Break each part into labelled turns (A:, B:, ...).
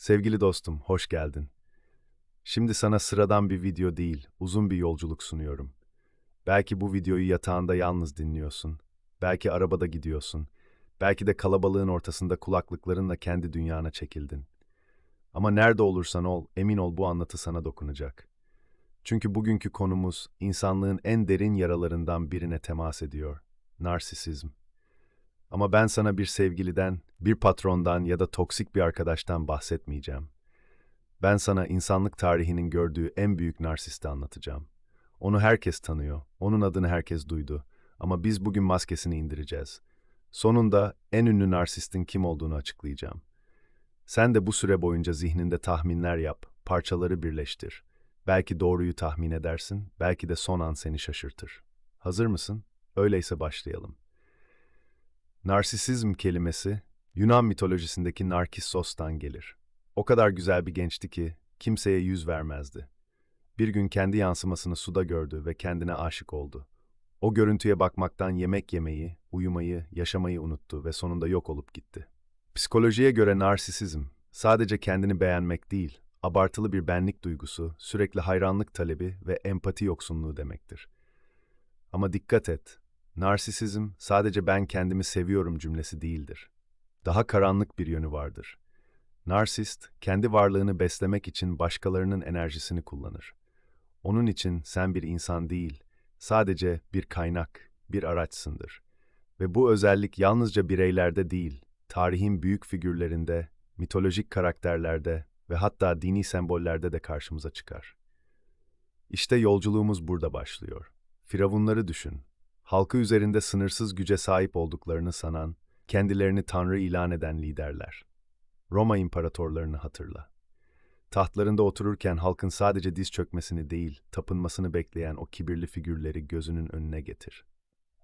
A: Sevgili dostum, hoş geldin. Şimdi sana sıradan bir video değil, uzun bir yolculuk sunuyorum. Belki bu videoyu yatağında yalnız dinliyorsun. Belki arabada gidiyorsun. Belki de kalabalığın ortasında kulaklıklarınla kendi dünyana çekildin. Ama nerede olursan ol, emin ol bu anlatı sana dokunacak. Çünkü bugünkü konumuz insanlığın en derin yaralarından birine temas ediyor. Narsisizm. Ama ben sana bir sevgiliden, bir patrondan ya da toksik bir arkadaştan bahsetmeyeceğim. Ben sana insanlık tarihinin gördüğü en büyük narsisti anlatacağım. Onu herkes tanıyor, onun adını herkes duydu. Ama biz bugün maskesini indireceğiz. Sonunda en ünlü narsistin kim olduğunu açıklayacağım. Sen de bu süre boyunca zihninde tahminler yap, parçaları birleştir. Belki doğruyu tahmin edersin, belki de son an seni şaşırtır. Hazır mısın? Öyleyse başlayalım. Narsisizm kelimesi Yunan mitolojisindeki Narkissos'tan gelir. O kadar güzel bir gençti ki kimseye yüz vermezdi. Bir gün kendi yansımasını suda gördü ve kendine aşık oldu. O görüntüye bakmaktan yemek yemeyi, uyumayı, yaşamayı unuttu ve sonunda yok olup gitti. Psikolojiye göre narsisizm sadece kendini beğenmek değil, abartılı bir benlik duygusu, sürekli hayranlık talebi ve empati yoksunluğu demektir. Ama dikkat et, narsisizm sadece ben kendimi seviyorum cümlesi değildir. Daha karanlık bir yönü vardır. Narsist, kendi varlığını beslemek için başkalarının enerjisini kullanır. Onun için sen bir insan değil, sadece bir kaynak, bir araçsındır. Ve bu özellik yalnızca bireylerde değil, tarihin büyük figürlerinde, mitolojik karakterlerde ve hatta dini sembollerde de karşımıza çıkar. İşte yolculuğumuz burada başlıyor. Firavunları düşün. Halkı üzerinde sınırsız güce sahip olduklarını sanan, kendilerini tanrı ilan eden liderler. Roma imparatorlarını hatırla. Tahtlarında otururken halkın sadece diz çökmesini değil, tapınmasını bekleyen o kibirli figürleri gözünün önüne getir.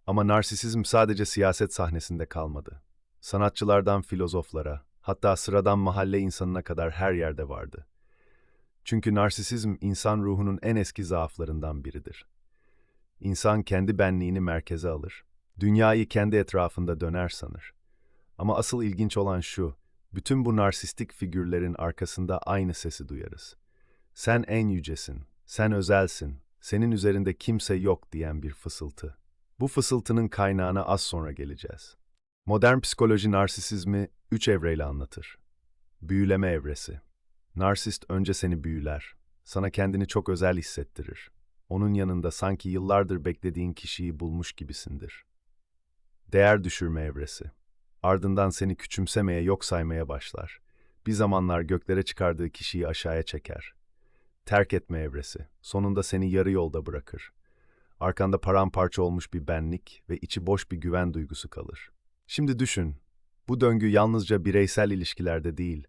A: Ama narsisizm sadece siyaset sahnesinde kalmadı. Sanatçılardan filozoflara, hatta sıradan mahalle insanına kadar her yerde vardı. Çünkü narsisizm insan ruhunun en eski zaaflarından biridir. İnsan kendi benliğini merkeze alır, dünyayı kendi etrafında döner sanır. Ama asıl ilginç olan şu, bütün bu narsistik figürlerin arkasında aynı sesi duyarız. Sen en yücesin, sen özelsin, senin üzerinde kimse yok diyen bir fısıltı. Bu fısıltının kaynağına az sonra geleceğiz. Modern psikoloji narsisizmi üç evreyle anlatır. Büyüleme evresi. Narsist önce seni büyüler, sana kendini çok özel hissettirir. Onun yanında sanki yıllardır beklediğin kişiyi bulmuş gibisindir. Değer düşürme evresi. Ardından seni küçümsemeye, yok saymaya başlar. Bir zamanlar göklere çıkardığı kişiyi aşağıya çeker. Terk etme evresi. Sonunda seni yarı yolda bırakır. Arkanda paramparça olmuş bir benlik ve içi boş bir güven duygusu kalır. Şimdi düşün, bu döngü yalnızca bireysel ilişkilerde değil,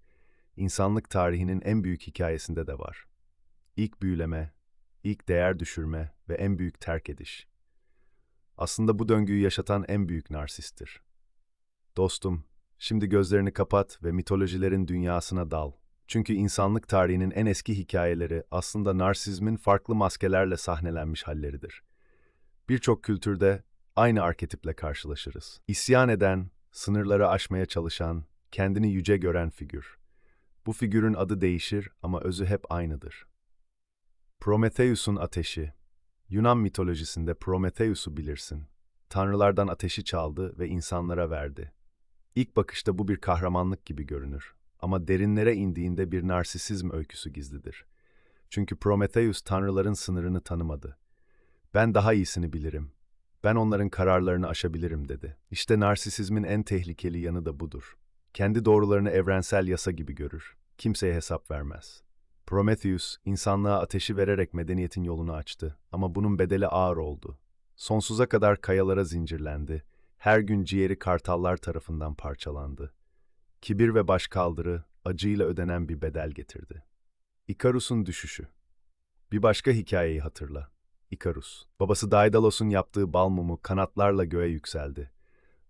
A: insanlık tarihinin en büyük hikayesinde de var. İlk büyüleme, ilk değer düşürme ve en büyük terk ediş. Aslında bu döngüyü yaşatan en büyük narsisttir. Dostum, şimdi gözlerini kapat ve mitolojilerin dünyasına dal. Çünkü insanlık tarihinin en eski hikayeleri aslında narsizmin farklı maskelerle sahnelenmiş halleridir. Birçok kültürde aynı arketiple karşılaşırız. İsyan eden, sınırları aşmaya çalışan, kendini yüce gören figür. Bu figürün adı değişir ama özü hep aynıdır. Prometheus'un ateşi. Yunan mitolojisinde Prometheus'u bilirsin. Tanrılardan ateşi çaldı ve insanlara verdi. İlk bakışta bu bir kahramanlık gibi görünür. Ama derinlere indiğinde bir narsisizm öyküsü gizlidir. Çünkü Prometheus tanrıların sınırını tanımadı. Ben daha iyisini bilirim. Ben onların kararlarını aşabilirim dedi. İşte narsisizmin en tehlikeli yanı da budur. Kendi doğrularını evrensel yasa gibi görür. Kimseye hesap vermez. Prometheus, insanlığa ateşi vererek medeniyetin yolunu açtı ama bunun bedeli ağır oldu. Sonsuza kadar kayalara zincirlendi her gün ciğeri kartallar tarafından parçalandı. Kibir ve başkaldırı acıyla ödenen bir bedel getirdi. İkarus'un düşüşü. Bir başka hikayeyi hatırla. İkarus. Babası Daidalos'un yaptığı bal mumu kanatlarla göğe yükseldi.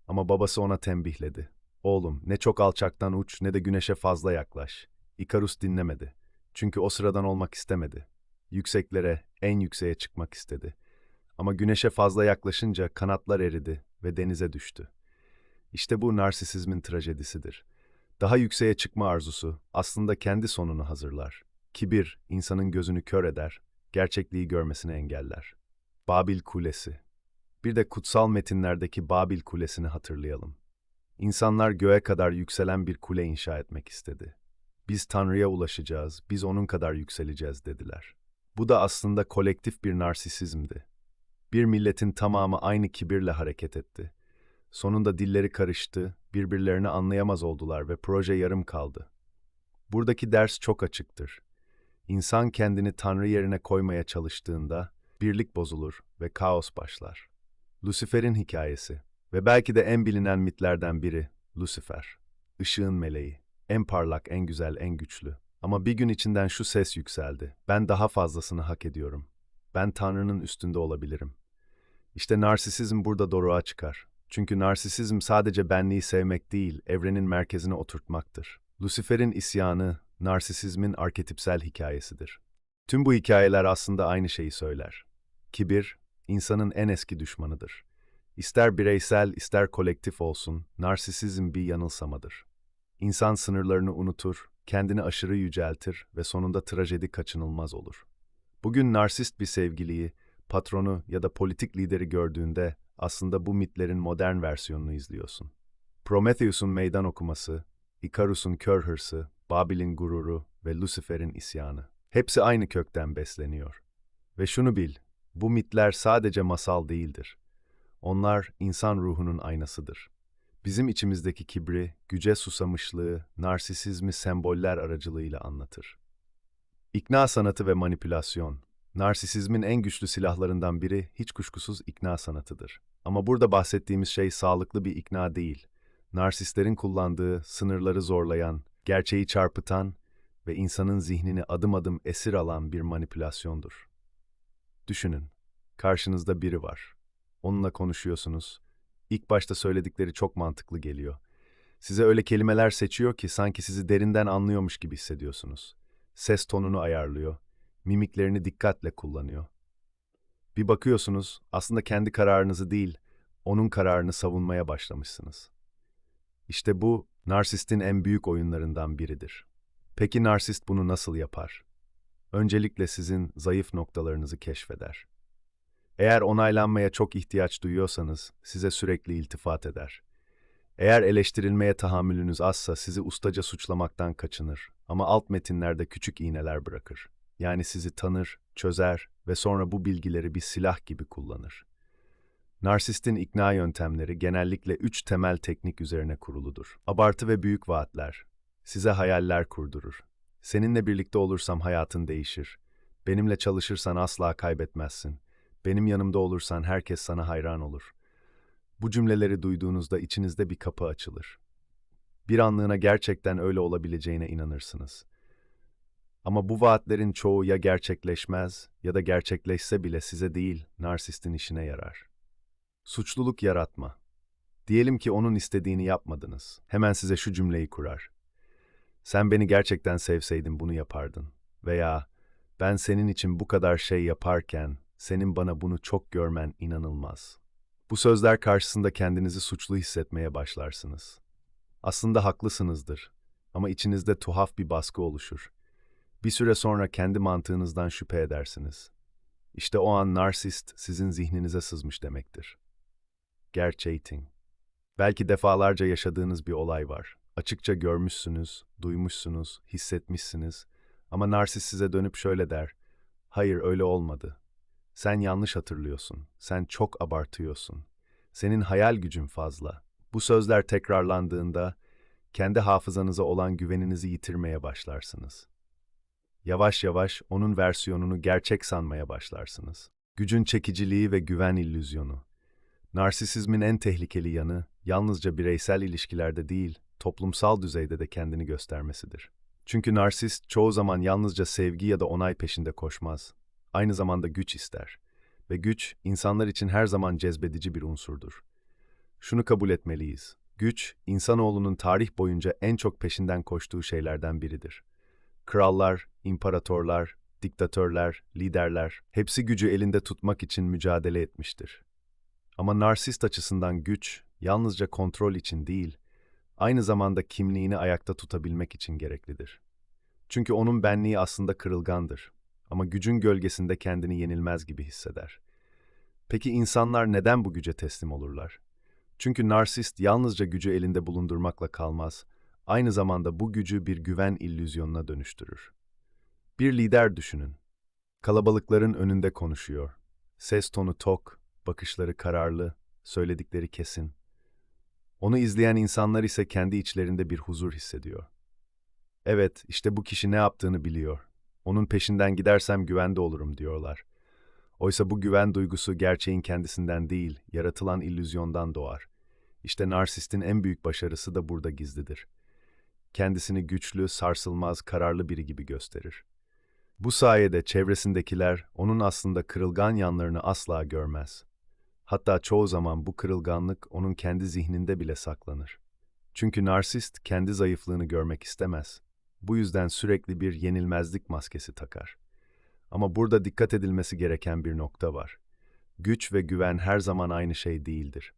A: Ama babası ona tembihledi. Oğlum ne çok alçaktan uç ne de güneşe fazla yaklaş. İkarus dinlemedi. Çünkü o sıradan olmak istemedi. Yükseklere, en yükseğe çıkmak istedi. Ama güneşe fazla yaklaşınca kanatlar eridi ve denize düştü. İşte bu narsisizmin trajedisidir. Daha yükseğe çıkma arzusu aslında kendi sonunu hazırlar. Kibir, insanın gözünü kör eder, gerçekliği görmesini engeller. Babil Kulesi Bir de kutsal metinlerdeki Babil Kulesi'ni hatırlayalım. İnsanlar göğe kadar yükselen bir kule inşa etmek istedi. Biz Tanrı'ya ulaşacağız, biz onun kadar yükseleceğiz dediler. Bu da aslında kolektif bir narsisizmdi. Bir milletin tamamı aynı kibirle hareket etti. Sonunda dilleri karıştı, birbirlerini anlayamaz oldular ve proje yarım kaldı. Buradaki ders çok açıktır. İnsan kendini Tanrı yerine koymaya çalıştığında birlik bozulur ve kaos başlar. Lucifer'in hikayesi ve belki de en bilinen mitlerden biri Lucifer, ışığın meleği, en parlak, en güzel, en güçlü. Ama bir gün içinden şu ses yükseldi. Ben daha fazlasını hak ediyorum. Ben Tanrı'nın üstünde olabilirim. İşte narsisizm burada doruğa çıkar. Çünkü narsisizm sadece benliği sevmek değil, evrenin merkezine oturtmaktır. Lucifer'in isyanı, narsisizmin arketipsel hikayesidir. Tüm bu hikayeler aslında aynı şeyi söyler. Kibir, insanın en eski düşmanıdır. İster bireysel, ister kolektif olsun, narsisizm bir yanılsamadır. İnsan sınırlarını unutur, kendini aşırı yüceltir ve sonunda trajedi kaçınılmaz olur. Bugün narsist bir sevgiliyi, patronu ya da politik lideri gördüğünde aslında bu mitlerin modern versiyonunu izliyorsun. Prometheus'un meydan okuması, Ikarus'un kör hırsı, Babil'in gururu ve Lucifer'in isyanı. Hepsi aynı kökten besleniyor. Ve şunu bil, bu mitler sadece masal değildir. Onlar insan ruhunun aynasıdır. Bizim içimizdeki kibri, güce susamışlığı, narsisizmi semboller aracılığıyla anlatır. İkna sanatı ve manipülasyon. Narsisizmin en güçlü silahlarından biri hiç kuşkusuz ikna sanatıdır. Ama burada bahsettiğimiz şey sağlıklı bir ikna değil. Narsistlerin kullandığı, sınırları zorlayan, gerçeği çarpıtan ve insanın zihnini adım adım esir alan bir manipülasyondur. Düşünün, karşınızda biri var. Onunla konuşuyorsunuz. İlk başta söyledikleri çok mantıklı geliyor. Size öyle kelimeler seçiyor ki sanki sizi derinden anlıyormuş gibi hissediyorsunuz. Ses tonunu ayarlıyor, mimiklerini dikkatle kullanıyor. Bir bakıyorsunuz, aslında kendi kararınızı değil, onun kararını savunmaya başlamışsınız. İşte bu, narsistin en büyük oyunlarından biridir. Peki narsist bunu nasıl yapar? Öncelikle sizin zayıf noktalarınızı keşfeder. Eğer onaylanmaya çok ihtiyaç duyuyorsanız size sürekli iltifat eder. Eğer eleştirilmeye tahammülünüz azsa sizi ustaca suçlamaktan kaçınır ama alt metinlerde küçük iğneler bırakır. Yani sizi tanır, çözer ve sonra bu bilgileri bir silah gibi kullanır. Narsistin ikna yöntemleri genellikle üç temel teknik üzerine kuruludur. Abartı ve büyük vaatler. Size hayaller kurdurur. Seninle birlikte olursam hayatın değişir. Benimle çalışırsan asla kaybetmezsin. Benim yanımda olursan herkes sana hayran olur. Bu cümleleri duyduğunuzda içinizde bir kapı açılır. Bir anlığına gerçekten öyle olabileceğine inanırsınız. Ama bu vaatlerin çoğu ya gerçekleşmez ya da gerçekleşse bile size değil, narsistin işine yarar. Suçluluk yaratma. Diyelim ki onun istediğini yapmadınız. Hemen size şu cümleyi kurar. Sen beni gerçekten sevseydin bunu yapardın. Veya ben senin için bu kadar şey yaparken senin bana bunu çok görmen inanılmaz. Bu sözler karşısında kendinizi suçlu hissetmeye başlarsınız. Aslında haklısınızdır ama içinizde tuhaf bir baskı oluşur. Bir süre sonra kendi mantığınızdan şüphe edersiniz. İşte o an narsist sizin zihninize sızmış demektir. Gerçekting. Belki defalarca yaşadığınız bir olay var. Açıkça görmüşsünüz, duymuşsunuz, hissetmişsiniz ama narsist size dönüp şöyle der. Hayır öyle olmadı. Sen yanlış hatırlıyorsun. Sen çok abartıyorsun. Senin hayal gücün fazla. Bu sözler tekrarlandığında kendi hafızanıza olan güveninizi yitirmeye başlarsınız. Yavaş yavaş onun versiyonunu gerçek sanmaya başlarsınız. Gücün çekiciliği ve güven illüzyonu. Narsisizmin en tehlikeli yanı yalnızca bireysel ilişkilerde değil, toplumsal düzeyde de kendini göstermesidir. Çünkü narsist çoğu zaman yalnızca sevgi ya da onay peşinde koşmaz aynı zamanda güç ister. Ve güç, insanlar için her zaman cezbedici bir unsurdur. Şunu kabul etmeliyiz. Güç, insanoğlunun tarih boyunca en çok peşinden koştuğu şeylerden biridir. Krallar, imparatorlar, diktatörler, liderler, hepsi gücü elinde tutmak için mücadele etmiştir. Ama narsist açısından güç, yalnızca kontrol için değil, aynı zamanda kimliğini ayakta tutabilmek için gereklidir. Çünkü onun benliği aslında kırılgandır ama gücün gölgesinde kendini yenilmez gibi hisseder. Peki insanlar neden bu güce teslim olurlar? Çünkü narsist yalnızca gücü elinde bulundurmakla kalmaz, aynı zamanda bu gücü bir güven illüzyonuna dönüştürür. Bir lider düşünün. Kalabalıkların önünde konuşuyor. Ses tonu tok, bakışları kararlı, söyledikleri kesin. Onu izleyen insanlar ise kendi içlerinde bir huzur hissediyor. Evet, işte bu kişi ne yaptığını biliyor. Onun peşinden gidersem güvende olurum diyorlar. Oysa bu güven duygusu gerçeğin kendisinden değil, yaratılan illüzyondan doğar. İşte narsistin en büyük başarısı da burada gizlidir. Kendisini güçlü, sarsılmaz, kararlı biri gibi gösterir. Bu sayede çevresindekiler onun aslında kırılgan yanlarını asla görmez. Hatta çoğu zaman bu kırılganlık onun kendi zihninde bile saklanır. Çünkü narsist kendi zayıflığını görmek istemez. Bu yüzden sürekli bir yenilmezlik maskesi takar. Ama burada dikkat edilmesi gereken bir nokta var. Güç ve güven her zaman aynı şey değildir.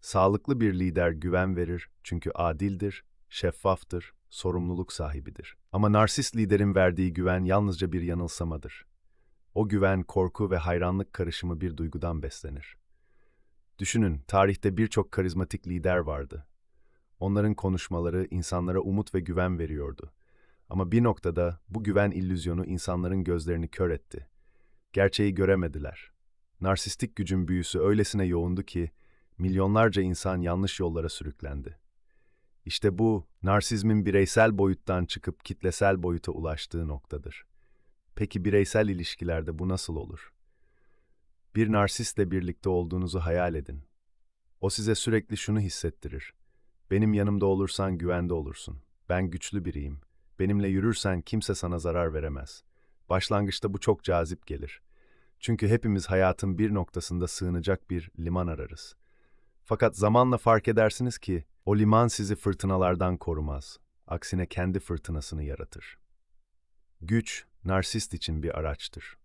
A: Sağlıklı bir lider güven verir çünkü adildir, şeffaftır, sorumluluk sahibidir. Ama narsist liderin verdiği güven yalnızca bir yanılsamadır. O güven korku ve hayranlık karışımı bir duygudan beslenir. Düşünün, tarihte birçok karizmatik lider vardı. Onların konuşmaları insanlara umut ve güven veriyordu. Ama bir noktada bu güven illüzyonu insanların gözlerini kör etti. Gerçeği göremediler. Narsistik gücün büyüsü öylesine yoğundu ki milyonlarca insan yanlış yollara sürüklendi. İşte bu, narsizmin bireysel boyuttan çıkıp kitlesel boyuta ulaştığı noktadır. Peki bireysel ilişkilerde bu nasıl olur? Bir narsistle birlikte olduğunuzu hayal edin. O size sürekli şunu hissettirir. Benim yanımda olursan güvende olursun. Ben güçlü biriyim. Benimle yürürsen kimse sana zarar veremez. Başlangıçta bu çok cazip gelir. Çünkü hepimiz hayatın bir noktasında sığınacak bir liman ararız. Fakat zamanla fark edersiniz ki o liman sizi fırtınalardan korumaz. Aksine kendi fırtınasını yaratır. Güç, narsist için bir araçtır.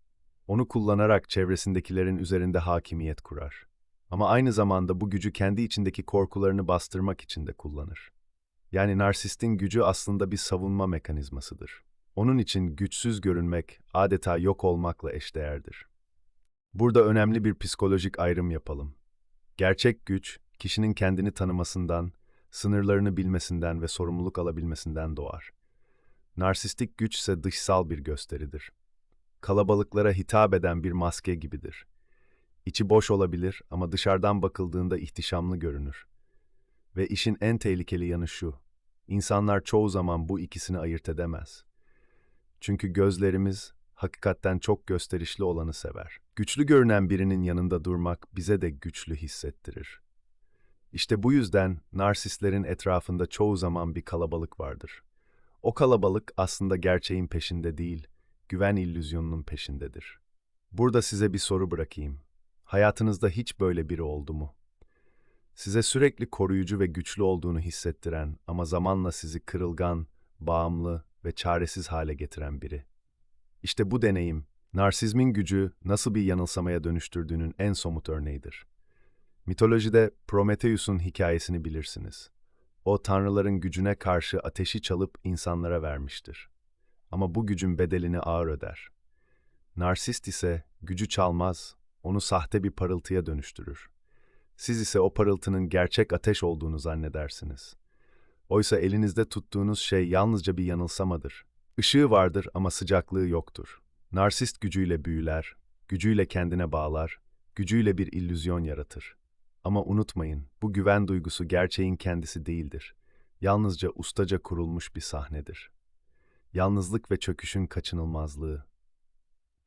A: Onu kullanarak çevresindekilerin üzerinde hakimiyet kurar. Ama aynı zamanda bu gücü kendi içindeki korkularını bastırmak için de kullanır. Yani narsistin gücü aslında bir savunma mekanizmasıdır. Onun için güçsüz görünmek adeta yok olmakla eşdeğerdir. Burada önemli bir psikolojik ayrım yapalım. Gerçek güç, kişinin kendini tanımasından, sınırlarını bilmesinden ve sorumluluk alabilmesinden doğar. Narsistik güç ise dışsal bir gösteridir. Kalabalıklara hitap eden bir maske gibidir. İçi boş olabilir ama dışarıdan bakıldığında ihtişamlı görünür. Ve işin en tehlikeli yanı şu, insanlar çoğu zaman bu ikisini ayırt edemez. Çünkü gözlerimiz hakikatten çok gösterişli olanı sever. Güçlü görünen birinin yanında durmak bize de güçlü hissettirir. İşte bu yüzden narsistlerin etrafında çoğu zaman bir kalabalık vardır. O kalabalık aslında gerçeğin peşinde değil, güven illüzyonunun peşindedir. Burada size bir soru bırakayım. Hayatınızda hiç böyle biri oldu mu? Size sürekli koruyucu ve güçlü olduğunu hissettiren ama zamanla sizi kırılgan, bağımlı ve çaresiz hale getiren biri. İşte bu deneyim, narsizmin gücü nasıl bir yanılsamaya dönüştürdüğünün en somut örneğidir. Mitolojide Prometheus'un hikayesini bilirsiniz. O tanrıların gücüne karşı ateşi çalıp insanlara vermiştir. Ama bu gücün bedelini ağır öder. Narsist ise gücü çalmaz, onu sahte bir parıltıya dönüştürür. Siz ise o parıltının gerçek ateş olduğunu zannedersiniz. Oysa elinizde tuttuğunuz şey yalnızca bir yanılsamadır. Işığı vardır ama sıcaklığı yoktur. Narsist gücüyle büyüler, gücüyle kendine bağlar, gücüyle bir illüzyon yaratır. Ama unutmayın, bu güven duygusu gerçeğin kendisi değildir. Yalnızca ustaca kurulmuş bir sahnedir. Yalnızlık ve çöküşün kaçınılmazlığı.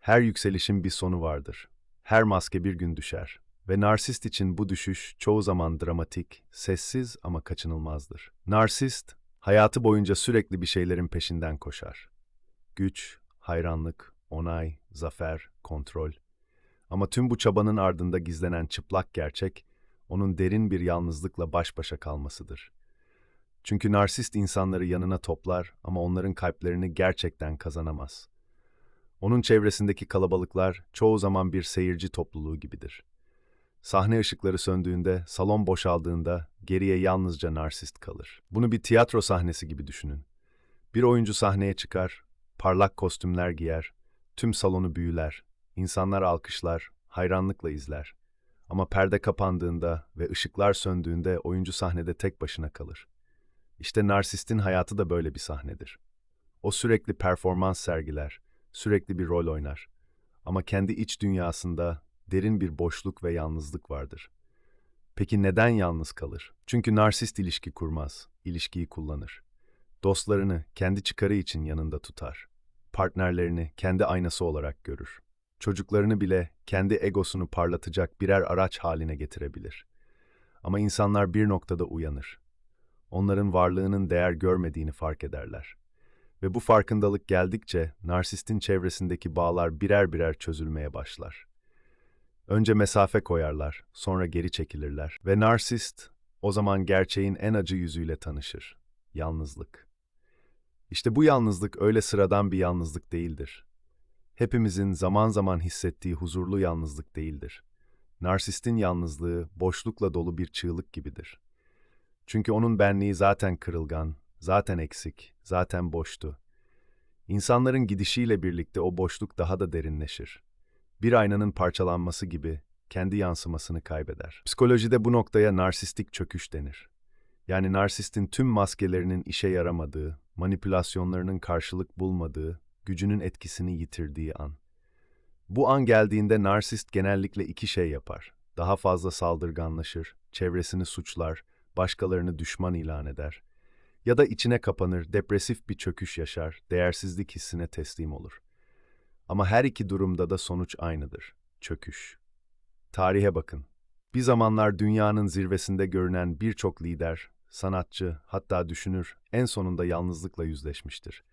A: Her yükselişin bir sonu vardır. Her maske bir gün düşer. Ve narsist için bu düşüş çoğu zaman dramatik, sessiz ama kaçınılmazdır. Narsist, hayatı boyunca sürekli bir şeylerin peşinden koşar. Güç, hayranlık, onay, zafer, kontrol. Ama tüm bu çabanın ardında gizlenen çıplak gerçek, onun derin bir yalnızlıkla baş başa kalmasıdır. Çünkü narsist insanları yanına toplar ama onların kalplerini gerçekten kazanamaz. Onun çevresindeki kalabalıklar çoğu zaman bir seyirci topluluğu gibidir. Sahne ışıkları söndüğünde, salon boşaldığında geriye yalnızca narsist kalır. Bunu bir tiyatro sahnesi gibi düşünün. Bir oyuncu sahneye çıkar, parlak kostümler giyer, tüm salonu büyüler, insanlar alkışlar, hayranlıkla izler. Ama perde kapandığında ve ışıklar söndüğünde oyuncu sahnede tek başına kalır. İşte narsistin hayatı da böyle bir sahnedir. O sürekli performans sergiler, sürekli bir rol oynar. Ama kendi iç dünyasında derin bir boşluk ve yalnızlık vardır. Peki neden yalnız kalır? Çünkü narsist ilişki kurmaz, ilişkiyi kullanır. Dostlarını kendi çıkarı için yanında tutar. Partnerlerini kendi aynası olarak görür. Çocuklarını bile kendi egosunu parlatacak birer araç haline getirebilir. Ama insanlar bir noktada uyanır. Onların varlığının değer görmediğini fark ederler. Ve bu farkındalık geldikçe narsistin çevresindeki bağlar birer birer çözülmeye başlar. Önce mesafe koyarlar, sonra geri çekilirler ve narsist o zaman gerçeğin en acı yüzüyle tanışır. Yalnızlık. İşte bu yalnızlık öyle sıradan bir yalnızlık değildir. Hepimizin zaman zaman hissettiği huzurlu yalnızlık değildir. Narsistin yalnızlığı boşlukla dolu bir çığlık gibidir. Çünkü onun benliği zaten kırılgan, zaten eksik, zaten boştu. İnsanların gidişiyle birlikte o boşluk daha da derinleşir. Bir aynanın parçalanması gibi kendi yansımasını kaybeder. Psikolojide bu noktaya narsistik çöküş denir. Yani narsistin tüm maskelerinin işe yaramadığı, manipülasyonlarının karşılık bulmadığı, gücünün etkisini yitirdiği an. Bu an geldiğinde narsist genellikle iki şey yapar. Daha fazla saldırganlaşır, çevresini suçlar, başkalarını düşman ilan eder. Ya da içine kapanır, depresif bir çöküş yaşar, değersizlik hissine teslim olur. Ama her iki durumda da sonuç aynıdır. Çöküş. Tarihe bakın. Bir zamanlar dünyanın zirvesinde görünen birçok lider, sanatçı, hatta düşünür en sonunda yalnızlıkla yüzleşmiştir.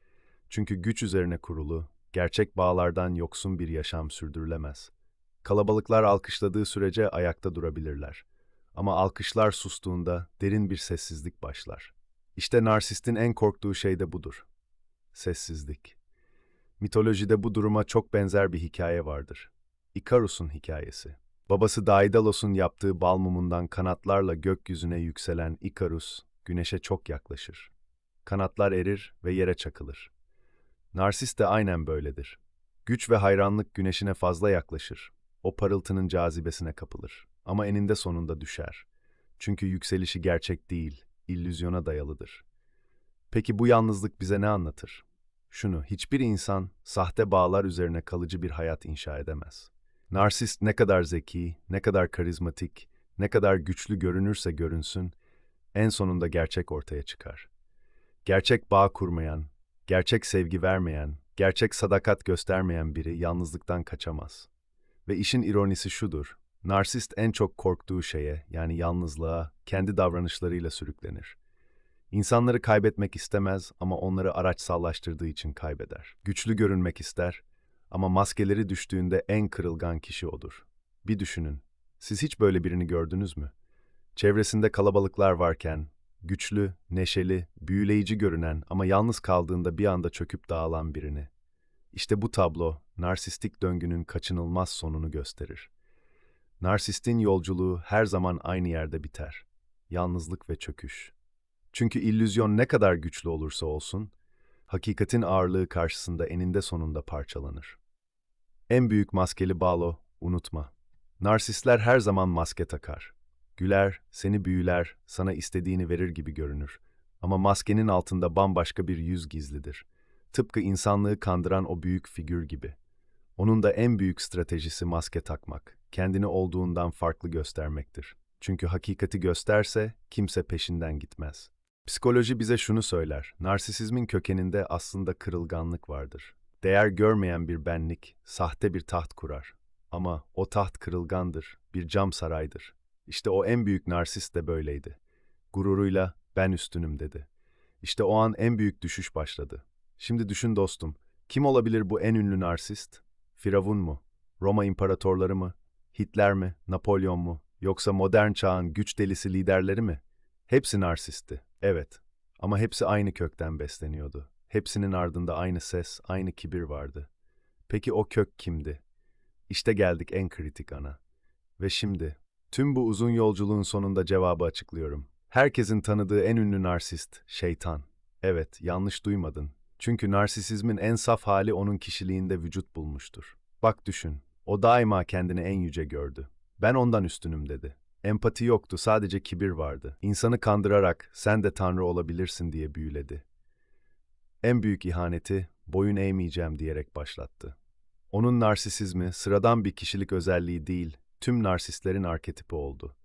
A: Çünkü güç üzerine kurulu, gerçek bağlardan yoksun bir yaşam sürdürülemez. Kalabalıklar alkışladığı sürece ayakta durabilirler. Ama alkışlar sustuğunda derin bir sessizlik başlar. İşte narsistin en korktuğu şey de budur. Sessizlik. Mitolojide bu duruma çok benzer bir hikaye vardır. Ikarus'un hikayesi. Babası Daidalos'un yaptığı bal mumundan kanatlarla gökyüzüne yükselen Ikarus, güneşe çok yaklaşır. Kanatlar erir ve yere çakılır. Narsist de aynen böyledir. Güç ve hayranlık güneşine fazla yaklaşır. O parıltının cazibesine kapılır. Ama eninde sonunda düşer. Çünkü yükselişi gerçek değil, illüzyona dayalıdır. Peki bu yalnızlık bize ne anlatır? Şunu, hiçbir insan sahte bağlar üzerine kalıcı bir hayat inşa edemez. Narsist ne kadar zeki, ne kadar karizmatik, ne kadar güçlü görünürse görünsün, en sonunda gerçek ortaya çıkar. Gerçek bağ kurmayan, gerçek sevgi vermeyen, gerçek sadakat göstermeyen biri yalnızlıktan kaçamaz. Ve işin ironisi şudur, narsist en çok korktuğu şeye, yani yalnızlığa, kendi davranışlarıyla sürüklenir. İnsanları kaybetmek istemez ama onları araçsallaştırdığı için kaybeder. Güçlü görünmek ister ama maskeleri düştüğünde en kırılgan kişi odur. Bir düşünün, siz hiç böyle birini gördünüz mü? Çevresinde kalabalıklar varken, güçlü, neşeli, büyüleyici görünen ama yalnız kaldığında bir anda çöküp dağılan birini. İşte bu tablo, narsistik döngünün kaçınılmaz sonunu gösterir. Narsistin yolculuğu her zaman aynı yerde biter. Yalnızlık ve çöküş. Çünkü illüzyon ne kadar güçlü olursa olsun, hakikatin ağırlığı karşısında eninde sonunda parçalanır. En büyük maskeli balo, unutma. Narsistler her zaman maske takar. Güler, seni büyüler, sana istediğini verir gibi görünür. Ama maskenin altında bambaşka bir yüz gizlidir. Tıpkı insanlığı kandıran o büyük figür gibi. Onun da en büyük stratejisi maske takmak, kendini olduğundan farklı göstermektir. Çünkü hakikati gösterse kimse peşinden gitmez. Psikoloji bize şunu söyler, narsisizmin kökeninde aslında kırılganlık vardır. Değer görmeyen bir benlik, sahte bir taht kurar. Ama o taht kırılgandır, bir cam saraydır. İşte o en büyük narsist de böyleydi. Gururuyla ben üstünüm dedi. İşte o an en büyük düşüş başladı. Şimdi düşün dostum, kim olabilir bu en ünlü narsist? Firavun mu? Roma imparatorları mı? Hitler mi? Napolyon mu? Yoksa modern çağın güç delisi liderleri mi? Hepsi narsistti, evet. Ama hepsi aynı kökten besleniyordu. Hepsinin ardında aynı ses, aynı kibir vardı. Peki o kök kimdi? İşte geldik en kritik ana. Ve şimdi Tüm bu uzun yolculuğun sonunda cevabı açıklıyorum. Herkesin tanıdığı en ünlü narsist, şeytan. Evet, yanlış duymadın. Çünkü narsisizmin en saf hali onun kişiliğinde vücut bulmuştur. Bak düşün, o daima kendini en yüce gördü. Ben ondan üstünüm dedi. Empati yoktu, sadece kibir vardı. İnsanı kandırarak sen de tanrı olabilirsin diye büyüledi. En büyük ihaneti boyun eğmeyeceğim diyerek başlattı. Onun narsisizmi sıradan bir kişilik özelliği değil, tüm narsistlerin arketipi oldu.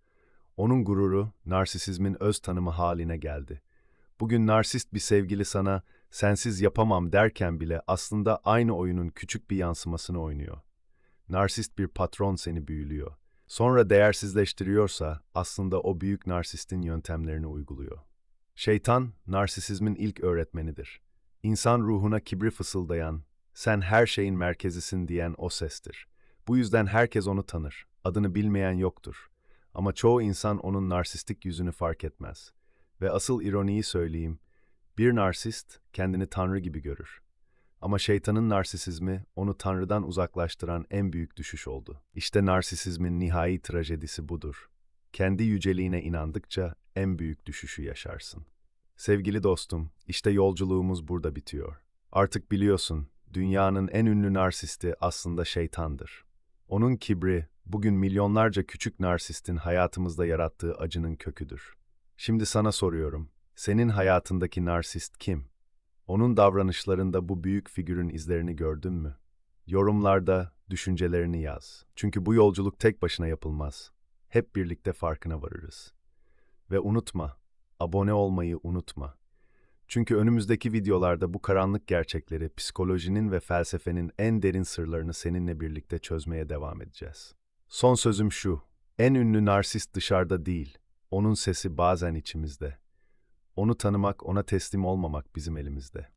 A: Onun gururu, narsisizmin öz tanımı haline geldi. Bugün narsist bir sevgili sana sensiz yapamam derken bile aslında aynı oyunun küçük bir yansımasını oynuyor. Narsist bir patron seni büyülüyor. Sonra değersizleştiriyorsa aslında o büyük narsistin yöntemlerini uyguluyor. Şeytan, narsisizmin ilk öğretmenidir. İnsan ruhuna kibri fısıldayan, sen her şeyin merkezisin diyen o sestir. Bu yüzden herkes onu tanır. Adını bilmeyen yoktur. Ama çoğu insan onun narsistik yüzünü fark etmez. Ve asıl ironiyi söyleyeyim, bir narsist kendini tanrı gibi görür. Ama şeytanın narsisizmi onu tanrıdan uzaklaştıran en büyük düşüş oldu. İşte narsisizmin nihai trajedisi budur. Kendi yüceliğine inandıkça en büyük düşüşü yaşarsın. Sevgili dostum, işte yolculuğumuz burada bitiyor. Artık biliyorsun, dünyanın en ünlü narsisti aslında şeytandır. Onun kibri, bugün milyonlarca küçük narsistin hayatımızda yarattığı acının köküdür. Şimdi sana soruyorum, senin hayatındaki narsist kim? Onun davranışlarında bu büyük figürün izlerini gördün mü? Yorumlarda düşüncelerini yaz. Çünkü bu yolculuk tek başına yapılmaz. Hep birlikte farkına varırız. Ve unutma, abone olmayı unutma. Çünkü önümüzdeki videolarda bu karanlık gerçekleri, psikolojinin ve felsefenin en derin sırlarını seninle birlikte çözmeye devam edeceğiz. Son sözüm şu, en ünlü narsist dışarıda değil, onun sesi bazen içimizde. Onu tanımak, ona teslim olmamak bizim elimizde.